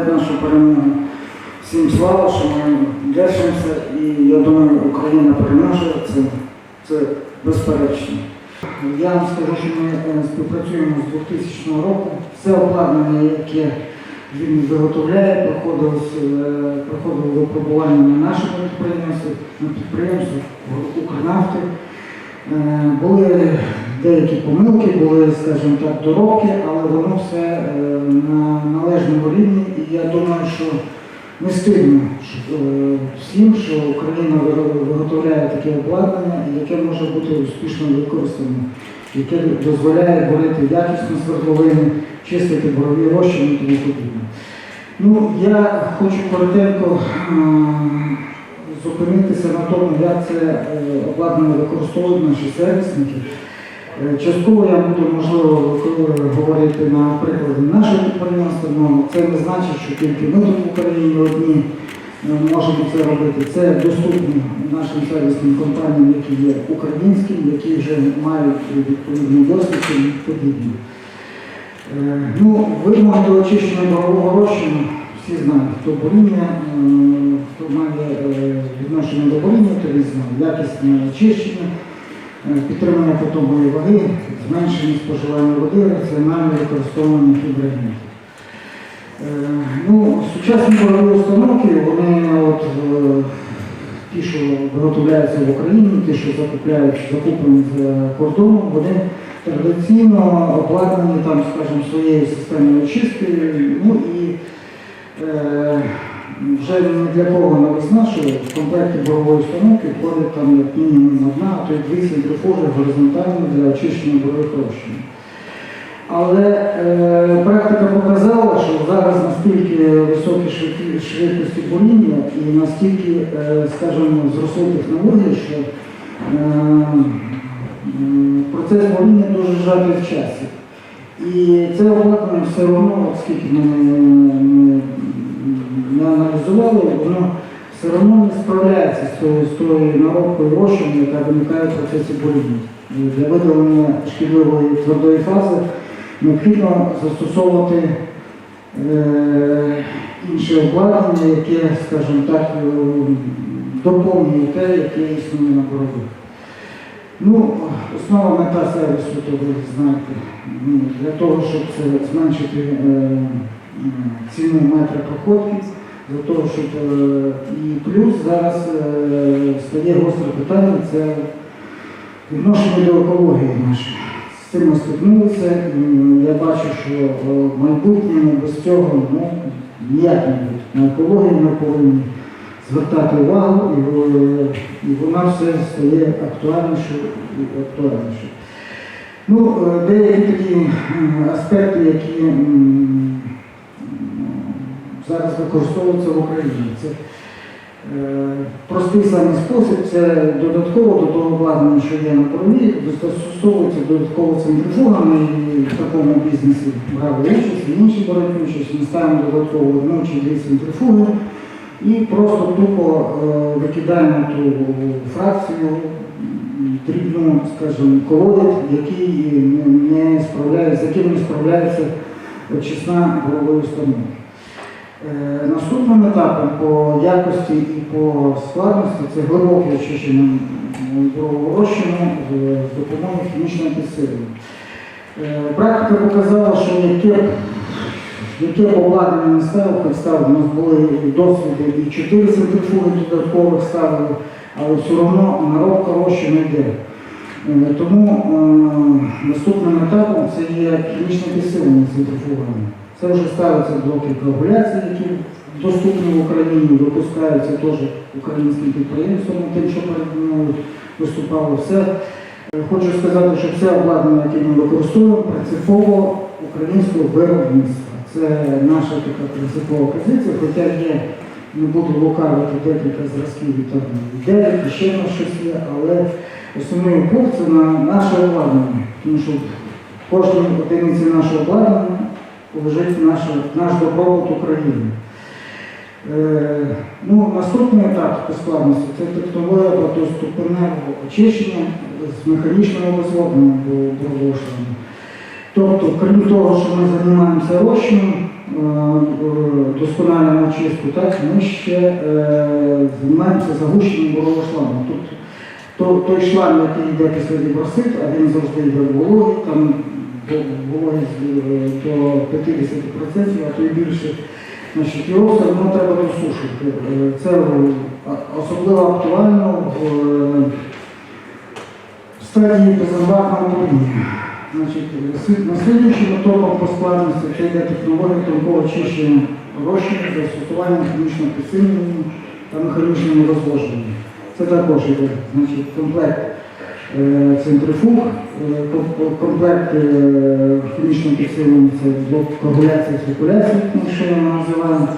хлопають нашу перемогу. Всім слава, що ми держимося, і я думаю, Україна переможе. Це, це безперечно. Я вам скажу, що ми е, співпрацюємо з 2000 року. Все обладнання, яке він виготовляє, е, проходило випробування на нашому підприємстві, на підприємстві Укрнафти. Е, Були деякі помилки, були, скажімо так, доробки, але воно все е, на належному рівні. І я думаю, що не стидно е, всім, що Україна виготовляє таке обладнання, яке може бути успішно використане, яке дозволяє борити якісні свердловини, чистити борові розчини і тому подібне. Ну, я хочу коротенько е, зупинитися на тому, як це обладнання використовують наші сервісники. Е, Частково я буду, можливо, говорити на прикладі нашого підприємства, але це не значить, що тільки ми тут в Україні одні е, можемо це робити. Це доступно нашим сервісним компаніям, які є українські, які вже мають відповідний досвід і відповідні. Е, Ну, вимоги до очищення борового розчину всі знають, хто боріння, е, хто має відношення до боріння, то він знає якісне очищення, підтримання питомої ваги, зменшення споживання води, раціональне використовування фіброгенів. Е, Ну, сучасні борові установки, вони от, е, ті, що виготовляються в Україні, ті, що закупляють, закуплені за кордоном, вони традиційно обладнані там, скажімо, своєю системою очистки. Ну і е, вже для кого не весна, що в комплекті борової установки входить там як мінімум одна, а то й дві центрифуги горизонтальні для очищення борових розчинів. Але е, практика показала, що зараз настільки високі швидкості буріння і настільки, е, скажімо, зросли технології, що е, процес буріння дуже сжатий в часі. І це обладнання все одно, от скільки ми аналізували, воно все одно не справляється з тою, з наробкою розчину, яка виникає в процесі. І Для видалення шкідливої твердої фази необхідно застосовувати е, інше обладнання, яке, скажімо так, е, доповнює те, яке існує на борових. Ну, основа мета сервісу, то ви знаєте, для того, щоб це зменшити е, ціну метра проходки, для того, щоб е, і плюс зараз е, стає гостре питання, це відношення до екології нашої. З цим ми стикнулися, я бачу, що е, в майбутньому без цього ну, ніяк не буде. На екологію ми повинні звертати увагу, і, вона все стає актуальнішою і актуальнішою. Ну, деякі такі аспекти, які зараз використовуються в Україні. Це е, простий самий спосіб, це додатково до того обладнання, що є на кормі, застосовується додатково центрифугами і в такому бізнесі брали участь, інші беруть участь, ми ставимо додатково одну чи дві центрифуги і просто тупо е, викидаємо ту фракцію дрібну, скажімо, колодязь, який не, не з яким не справляється очисна борової установки. Е, Наступним етапом по якості і по складності це глибоке очищення борового розчину з допомогою хімічного підсилення. Е, Практика показала, що яке, яке обладнання не ставив, ставив, у нас були досвіди, і 4 центрифуги додаткових ставили, але все одно наробка розчину йде. Е, Тому наступним етапом це є хімічне підсилення центрифугами. Це вже ставляться блоки коагуляції, які доступні в Україні, випускаються теж українським підприємством, тим, що перед мною виступало все. Е, Хочу сказати, що все обладнання, яке ми використовуємо, принципово українського виробництва. Це наша така принципова позиція, хоча є, не буду лукавити декілька зразків і там ще на щось є, але основний упор це на наше обладнання. Тому що в кожній одиниці нашого обладнання лежить наша, наш добробут України. Е, Ну, наступний етап по складності це технологія багатоступеневого очищення з механічного визвоблення до проголошення. Тобто, крім того, що ми займаємося розчином, е, е, очистку, так, ми ще е, займаємося загущенням борового шламу. Тобто, то, той шлам, який йде після вібросит, а він завжди йде в там е, до 50%, а то й більше. Значить, його все одно треба досушити. Е, Це е, особливо актуально в е, стадії. Значить, си- Наслідуючим етапом по складності це йде технологія тонкого очищення розчину з застосуванням хімічного підсилення та механічному розложенню. Це також йде значить, комплект центрифуг, е, комплект е, хімічного підсилення це блок коагуляції циркуляції, ну, що ми називаємо.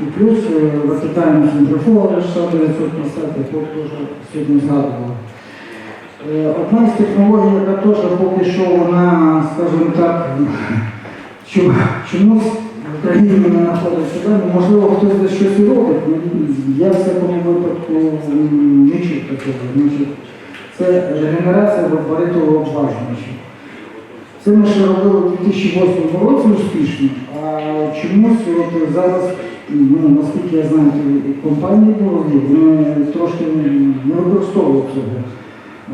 І плюс е, вертикальна центрифуга Вячеслав 950, яку теж сьогодні згадували. Е, Одна з технологій, яка теж поки що вона, скажімо так, чомусь в Україні не знаходить себе, ну, можливо, хтось десь щось робить, ну, я в всякому випадку не чув такого. Це регенерація баритового обважувача. Це ми ще робили у 2008 році успішно, а чомусь от зараз, ну, наскільки я знаю, ті компанії були, вони трошки не використовують цього.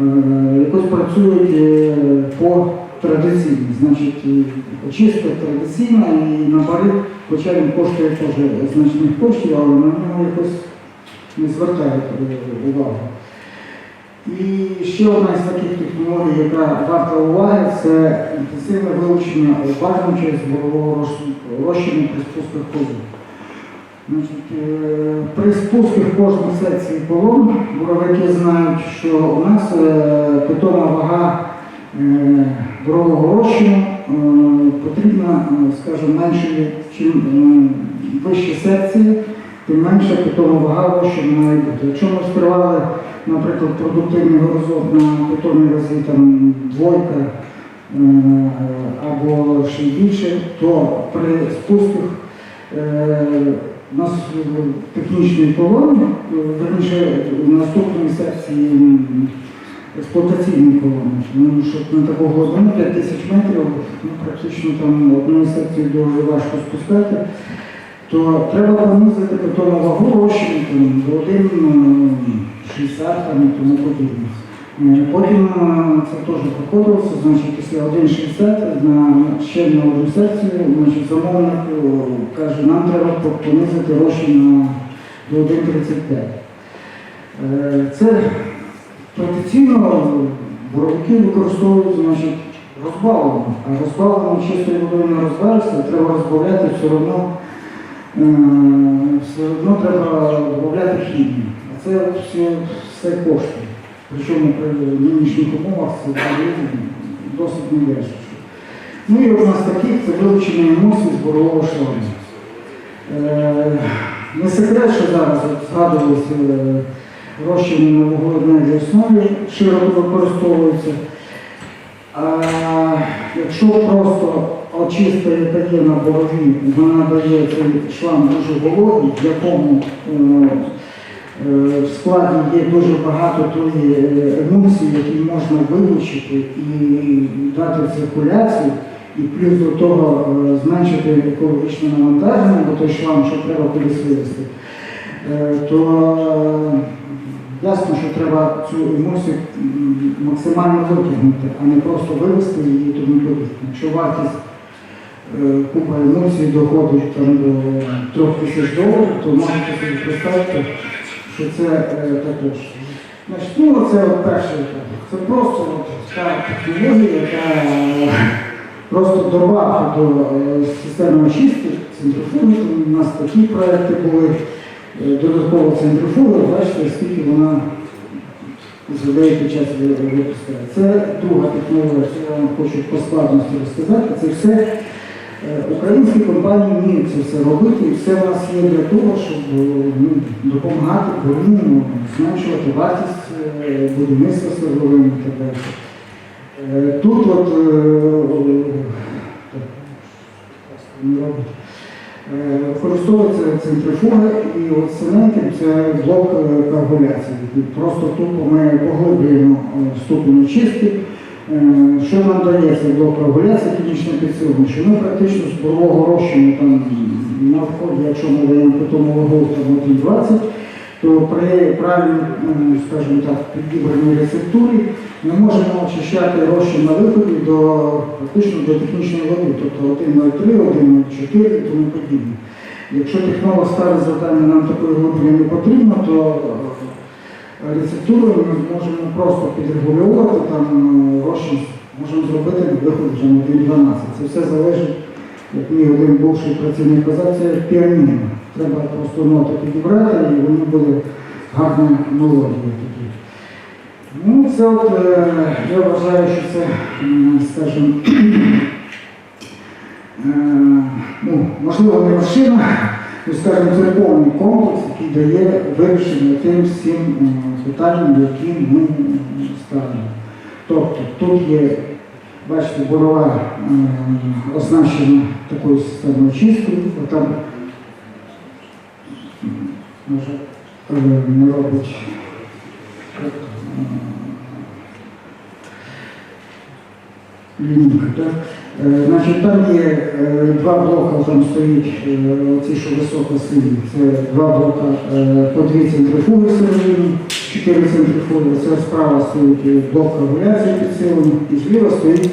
Е, якось працюють е, по традиційній. Значить, і очистка традиційна і набори, хоча він коштує теж значних коштів, але на нього якось не звертають е, увагу. І ще одна з таких технологій, яка варта уваги, це інтенсивне вилучення обважень через борового розч- розчину при спусках козу. Е, при спусках кожної секції колон боровики знають, що у нас е, питома вага е, борового розчину потрібна, скажімо, менше, е, вищі секції, тим менша питома вага розчину має бути. Якщо ми вскривали, наприклад, продуктивний горизонт на питомій разі там, двойка е, або ще більше, то при спусках е, у нас в технічній колоні, е, верніше в наступній секції м, експлуатаційній колоні, тому що на таку глибину 5 тисяч метрів, ну, практично там одної секції дуже важко спускати, то треба понизити питому вагу розчину там, до 1,60 там, і тому подібне. Е, Потім е, це теж проходилося, значить, після 1,60 на ще на одну секцію, значить, замовник каже, нам треба понизити розчин до 1,35. Е, Це традиційно боровики використовують значить, розбавлено, а розбавлено чистою водою не розбавишся, треба розбавляти все одно, все одно треба додати хімію. А це все, все коштує. Причому при нинішніх умовах це досить недешево. Ну і одна з таких це вилучення емоцій з борового шлангу. Е, Не секрет, що зараз згадувалися е, розчини на вуглеводневій основі широко використовуються. А якщо просто є на борові, вона дає цей шланг дуже вологий, в якому е, Е, В складі є дуже багато тої е, емульсії, які можна вилучити і дати циркуляцію, і плюс до того зменшити екологічне навантаження, бо той шлам, що треба кудись вивезти, Е, то ясно, що треба цю емульсію максимально витягнути, а не просто вивезти її тому подібне. Якщо вартість купа емульсій доходить там до трьох тисяч доларів, то можете собі представити, що це е, також. Значить, ну, це от перший етап. Це просто от та технологія, яка е, просто добавка до е, системи очистки, центрифуги. У нас такі проекти були, е, додатково центрифуги, бачите, скільки вона за деякий час випускає. Це друга технологія, це я вам хочу по складності розказати. Це все Е, Українські компанії вміють це все робити, і все в нас є для того, щоб е, ну, допомагати корінню, зменшувати вартість е, будівництва свердловин і так далі. Е, Тут от е. Е, використовується центрифуга і от це блок е, коагуляції. І Просто тупо ми поглиблюємо е, ступінь очистки. Е, Що нам дає цей блок коагуляції клінічне підсилення? Що ми практично з борового розчину там на вході, якщо ми даємо питому вагу там 1,20, то при правильній, скажімо так, підібраній рецептурі ми можемо очищати розчин на виході до практично до технічної води, тобто 1,03, 1,04 і тому подібне. Якщо технолог ставить завдання, нам такої глибини не потрібно, то рецептурою ми можемо просто підрегулювати там е, розчин, можемо зробити виход вже на 1,12. Це все залежить, як мій один бувший працівник казав, це піаніно. Треба просто ноти підібрати і вони буде гарна мелодія тоді. Ну, це от, е, я вважаю, що це, скажімо, е, ну, можливо, не машина, ну, скажімо, це комплекс, який дає вирішення тим всім питанням, які ми ставимо. Тобто тут є, бачите, борова оснащена такою системою чисткою, там може е, не робить. лінійка. Так? Е, Значить, там є е, два блока, там стоїть е, ці, що високо сині. Це два блока по дві центрифуги всередині, чотири центрифуги. Це справа стоїть блок регуляції підсилення, і зліва стоїть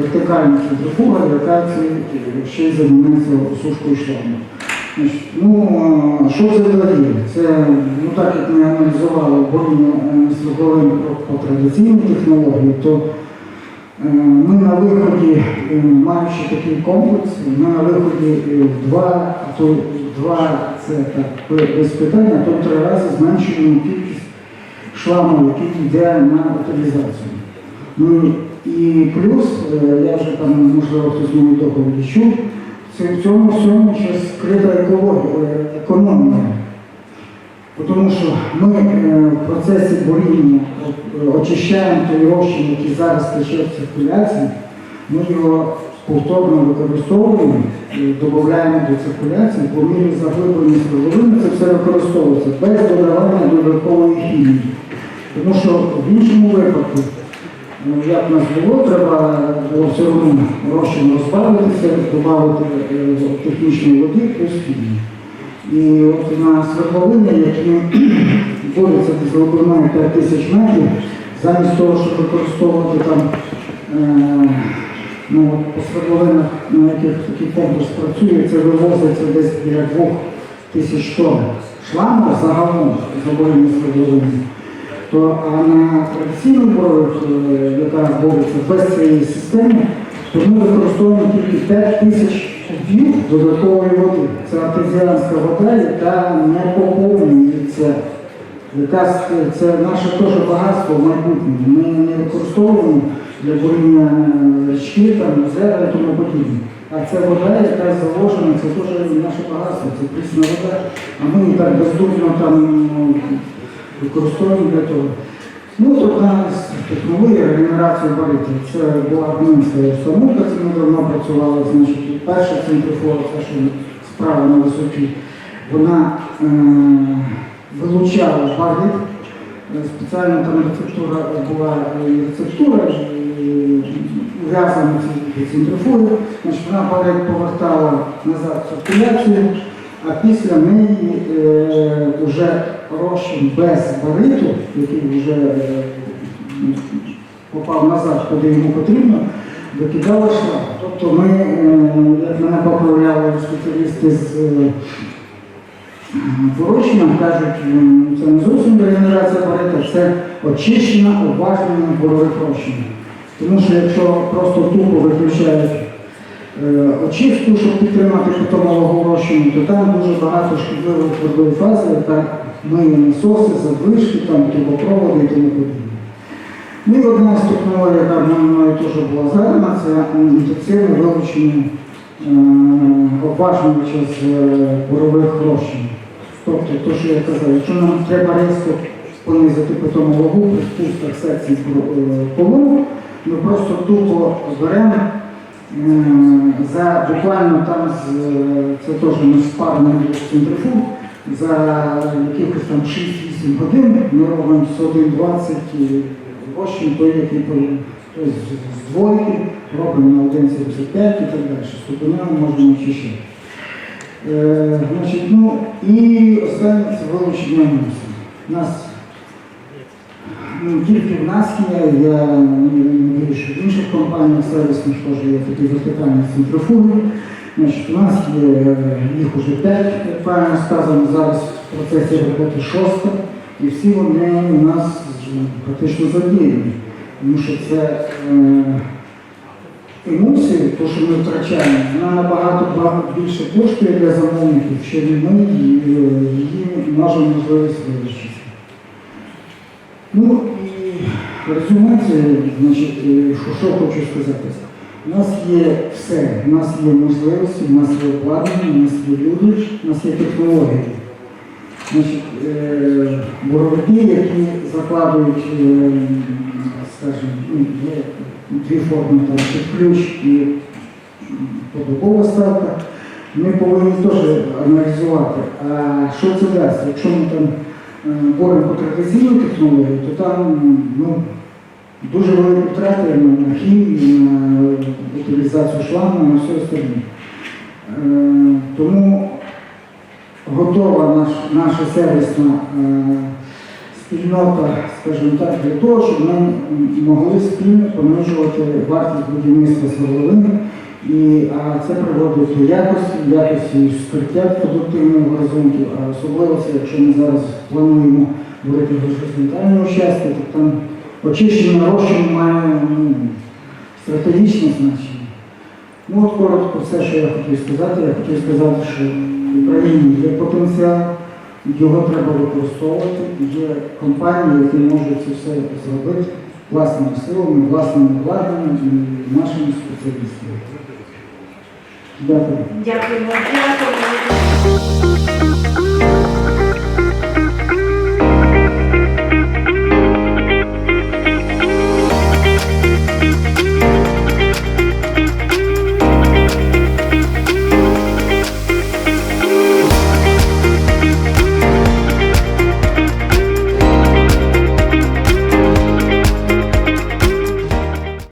вертикальна центрифуга, яка ще й займається сушкою шлангу. Ну, що це дає? Це, ну так як ми аналізували боротьбу з вугловим по традиційній технології, то Ми на виході, е, маючи такий комплекс, ми на виході е, в два, а то два це так без питання, то три рази зменшуємо кількість шламу, який йде на утилізацію. Ну і плюс, е, я вже там, можливо, хтось мені доповіді чув, в цьому всьому ще скрита екологія, е, економія. Тому що ми е, в процесі боріння е, очищаємо той розчин, який зараз тече в циркуляції, ми його повторно використовуємо, додаємо до циркуляції, по мірі заглиблення свердловини це все використовується без додавання додаткової хімії. Тому що в іншому випадку, ну, як нас було, треба було все одно розчин розбавитися, додати е, технічної води плюс хімії. І от на свердловини, які борються з глибиною 5 тисяч метрів, замість того, щоб використовувати там е, ну, по свердловинах, на яких такий комплекс працює, це вивозиться десь біля 2 тисяч тонн шламу загалом заборені свердловини. То, а на традиційних борових, е, яка бореться без цієї системи, то ми використовуємо тільки 5 тисяч кубів додаткової води. Це артезіанська вода, яка не поповнюється. Яка це наше теж багатство в майбутньому. Ми не використовуємо для боріння е, річки, там, озера і тому подібне. А це вода, яка заложена, це теж наше багатство, це прісна вода. А ми так бездумно там ну, використовуємо для того. Ну, нас технологія регенерації баритів. Це була Мінська установка, це ми давно працювали, значить, перша центрифуга, це що справа на висоті, вона е, вилучала барит. Е, Спеціальна там рецептура була рецептура, і в'язана ці центрифуги. Значить, вона барит повертала назад циркуляцію, а після неї е, вже розчин без бариту, який вже е, попав назад, куди йому потрібно, викидала шлак. Тобто ми, е, як мене поправляли спеціалісти з е, кажуть, це не зовсім регенерація барита, це очищена уважнення борових розчин. Тому що якщо просто тупо виключають е, очистку, щоб підтримати питомого розчину, то там дуже багато шкідливої твердої фази, яка миє насоси, задвижки, там, трубопроводи і тому подібне. Ну і одна технологій, яка мною теж була згадана, це інтенсивне вилучення е, обважувача з е, борових розчин. Тобто, то, що я казав, якщо нам треба різко понизити питому вагу при спусках секцій полу, ми просто тупо беремо Е, За буквально там е, це теж ми спарний центрифуг, за якихось там 6-8 годин ми робимо 120 розчин, той, який з- двойки робимо на 1,75 і так далі. Ступенями можемо очищати. Е, значить, ну, і останнє це вилучення мусу. Ну, тільки в нас є, я не вірю, що в інших компаніях сервісних теж є такі вертикальні центрифуги. Значить, у нас є е, їх уже п'ять, як правильно сказано, зараз в процесі роботи шоста, і всі вони у нас практично задіяні. Тому що це е, емульсія, то, що ми втрачаємо, вона набагато більше коштує для замовників, що ми її можемо можливість вирішити. Ну і значить, е, що, що хочу сказати. У нас є все, у нас є можливості, у нас є обладнання, у нас є люди, у нас є технології. Значить, е, які закладують, е, скажімо, ну, є дві форми, там, під ключ і подобова ставка, ми повинні теж аналізувати, а що це дасть. Якщо ми там боремо по традиційній технології, то там ну, дуже великі втрати на, хімію, на утилізацію шлангу, на все остальне. Е, Тому готова наш, наша сервісна е, спільнота, скажімо так, для того, щоб ми могли спільно понижувати вартість будівництва свердловини. І, а це приводить до якості, якості скриття продуктивних горизонтів, а особливо це, якщо ми зараз плануємо говорити про горизонтальні участки, то там очищення розчин має ну, стратегічне значення. Ну от коротко все, що я хотів сказати. Я хотів сказати, що в Україні є потенціал, його треба використовувати. Є компанії, які можуть це все зробити власними силами, власним обладнанням і нашими спеціалістами. Дякую. Дякуємо.